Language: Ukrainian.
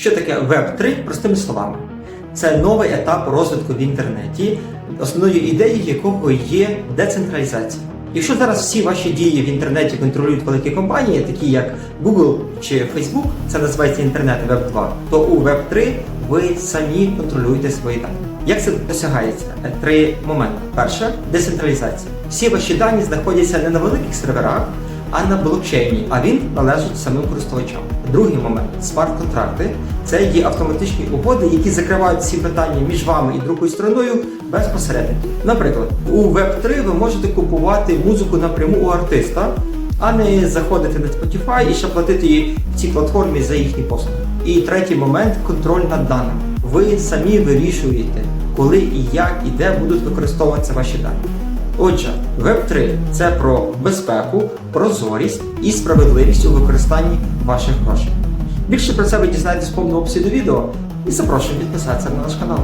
Що таке Web 3 простими словами? Це новий етап розвитку в інтернеті, основною ідеєю якого є децентралізація. Якщо зараз всі ваші дії в інтернеті контролюють великі компанії, такі як Google чи Facebook, це називається інтернет Web 2, то у Web 3 ви самі контролюєте свої дані. Як це досягається? Три моменти. Перше децентралізація. Всі ваші дані знаходяться не на великих серверах, а на блокчейні, а він належить самим користувачам. Другий момент смарт-контракти це є автоматичні угоди, які закривають всі питання між вами і другою стороною без посередників. Наприклад, у Web3 ви можете купувати музику напряму у артиста, а не заходити на Spotify і ще платити їй в цій платформі за їхні послуги. І третій момент контроль над даними. Ви самі вирішуєте, коли і як і де будуть використовуватися ваші дані. Отже, Web3 це про безпеку, прозорість і справедливість у використанні ваших грошей. Більше про це ви дізнаєтесь в повному обсіду відео і запрошую підписатися на наш канал.